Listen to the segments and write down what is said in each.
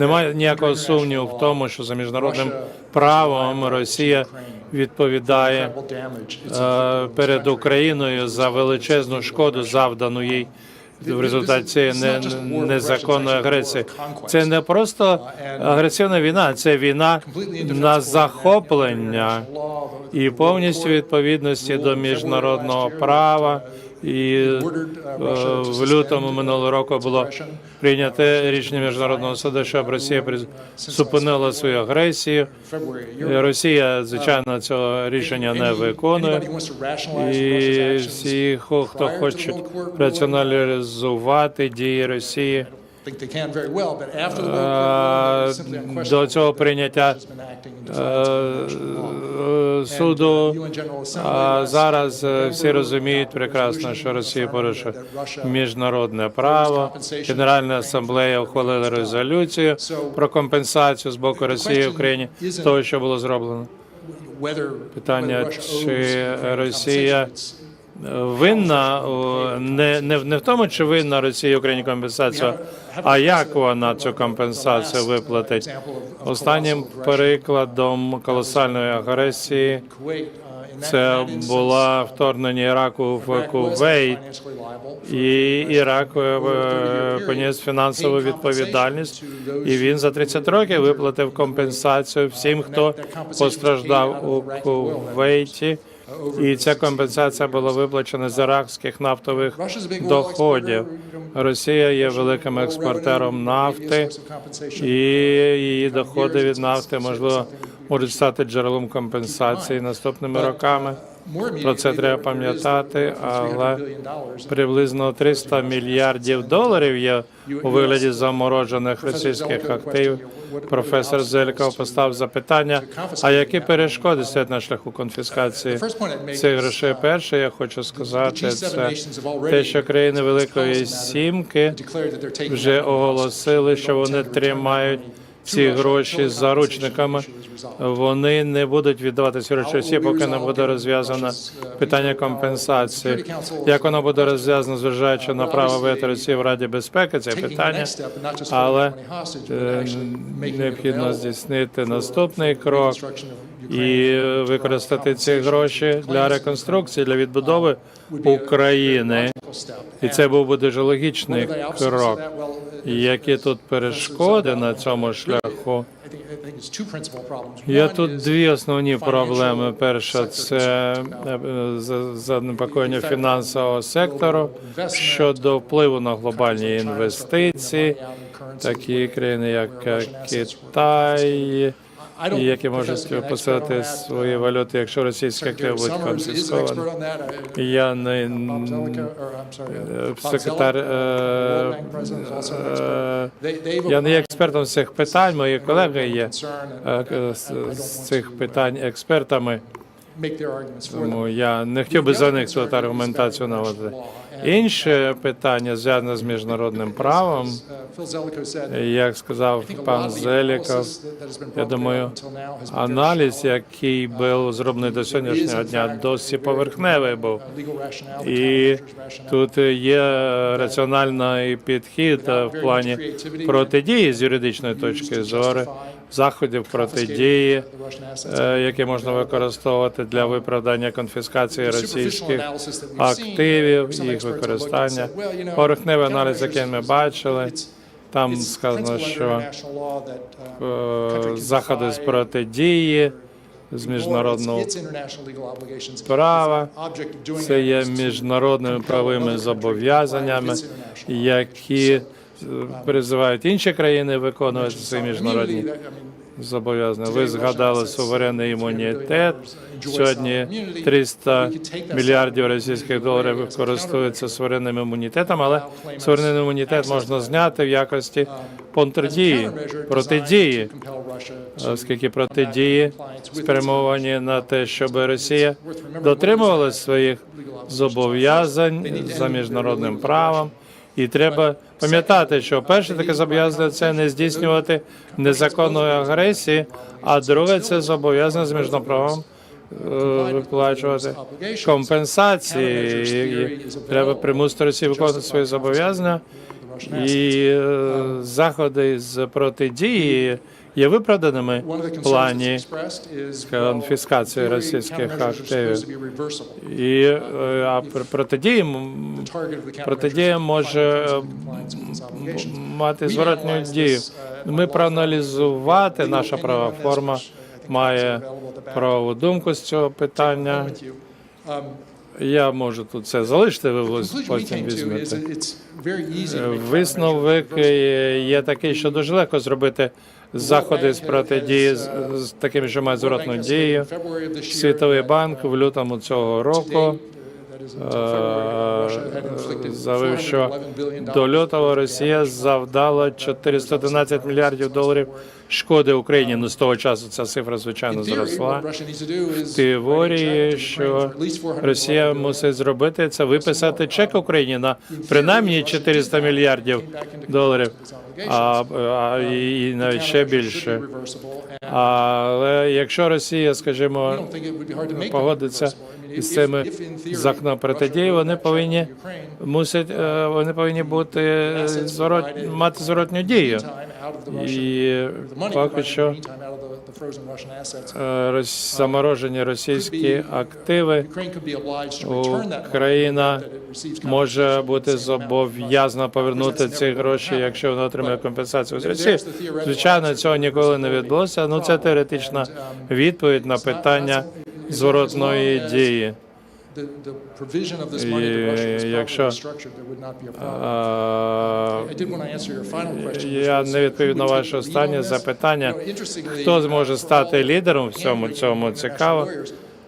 Немає ніякого сумніву в тому, що за міжнародним правом Росія відповідає е, перед Україною за величезну шкоду, завдану їй в результаті незаконної агресії. Це не просто агресивна війна, це війна на захоплення і повністю відповідності до міжнародного права. І е, в лютому минулого року було прийнято рішення міжнародного суду, щоб Росія приз- зупинила свою агресію. Е, Росія, звичайно, цього рішення не виконує. І всі, хто хоче раціоналізувати дії Росії е, до цього прийняття е, е, суду. А зараз е, всі розуміють прекрасно, що Росія порушує міжнародне право. Генеральна асамблея ухвалила резолюцію про компенсацію з боку Росії Україні того, що було зроблено. Питання, чи Росія винна не, не, не в тому, чи винна Росія Україні компенсацію, а як вона цю компенсацію виплатить. Останнім прикладом колосальної агресії це була вторгнення Іраку в Кувейт, і Ірак е, поніс фінансову відповідальність, і він за 30 років виплатив компенсацію всім, хто постраждав у Кувейті. І ця компенсація була виплачена з іракських нафтових доходів. Росія є великим експортером нафти, і її доходи від нафти можливо можуть стати джерелом компенсації наступними роками. Про це треба пам'ятати, але приблизно 300 мільярдів доларів є у вигляді заморожених російських активів. Професор Зельков поставив запитання: а які перешкоди стоять на шляху конфіскації цих грошей? Перше, я хочу сказати, це те, що країни Великої Сімки вже оголосили, що вони тримають ці гроші з заручниками. Вони не будуть віддавати ці гроші поки не буде розв'язано питання компенсації. Як воно буде розв'язано, зважаючи на право витрати Росії в Раді безпеки, це питання, але е, необхідно здійснити наступний крок і використати ці гроші для реконструкції, для відбудови України. І це був би дуже логічний крок. Які тут перешкоди на цьому шляху? Є тут дві основні проблеми. Перша це е, за- занепокоєння фінансового сектору щодо впливу на глобальні інвестиції, такі країни, як Китай. І які можуть писати свої валюти, якщо російська активи буде конфіскована. Я не е, секретар. е, е, Я не є експертом з цих питань. Мої колеги є з цих питань експертами. Тому я не хотів би за них цю аргументацію наводити. Інше питання зв'язане з міжнародним правом. Як сказав пан Зеліков, я думаю, аналіз, який був зроблений до сьогоднішнього дня, досить поверхневий був. І тут є раціональний підхід е, в плані протидії з юридичної точки зору, заходів протидії, е, які можна використовувати для виправдання конфіскації російських активів, їх використання. Поверхневий аналіз, який ми бачили, там сказано, що е, заходи з протидії з міжнародного права. це є міжнародними правовими зобов'язаннями, які е, призивають інші країни виконувати ці міжнародні зобов'язання. Ви згадали суверенний імунітет. Сьогодні 300 мільярдів російських доларів користуються суверенним імунітетом, але суверенний імунітет можна зняти в якості контрдії, протидії, оскільки протидії спрямовані на те, щоб Росія дотримувалась своїх зобов'язань за міжнародним правом. І треба пам'ятати, що перше таке зобов'язання це не здійснювати незаконної агресії, а друге це зобов'язання з міжнародним правом е, виплачувати компенсації. Треба примусити Росію виконувати свої зобов'язання. І е, заходи з протидії є виправданими в плані конфіскації російських активів. І е, а протидії протидія може мати зворотню дію. Ми проаналізувати наша права форма має правову думку з цього питання. Я можу тут це залишити, ви потім візьмете. Е, Висновок є такий, що дуже легко зробити заходи з протидії з, такими, що мають зворотну дію. Світовий банк в лютому цього року заявив, що до лютого Росія завдала 411 мільярдів доларів шкоди Україні. Ну з того часу ця цифра звичайно зросла. В теорії, що Росія мусить зробити це виписати чек Україні на принаймні 400 мільярдів доларів, а, а і навіть ще більше. Але якщо Росія, скажімо, погодиться із цими законом протидії, вони повинні мусять е, вони повинні бути е, зворот мати зворотню дію. І поки що е, заморожені російські активи Україна може бути зобов'язана повернути ці гроші, якщо вона отримає компенсацію з Росії. Звичайно, цього ніколи не відбулося. Ну це теоретична відповідь на питання зворотної дії. І якщо я не відповів на ваше останнє запитання. Хто зможе стати лідером в цьому цьому цікаво?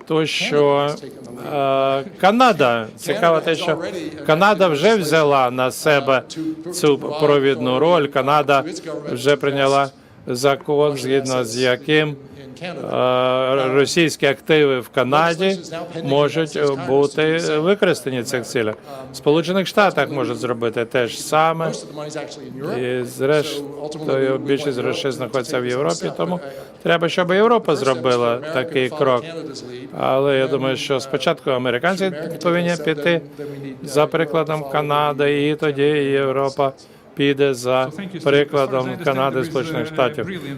То що е, Канада цікаво, те, що Канада вже взяла на себе цю провідну роль. Канада вже прийняла закон, згідно з яким російські активи в Канаді можуть бути використані в цих цілях. В Сполучених Штатах можуть зробити те ж саме. І зрештою більшість грошей знаходиться в Європі, тому треба, щоб Європа зробила такий крок. Але я думаю, що спочатку американці повинні піти за прикладом Канади, і тоді Європа піде за прикладом Канади, Сполучених Штатів.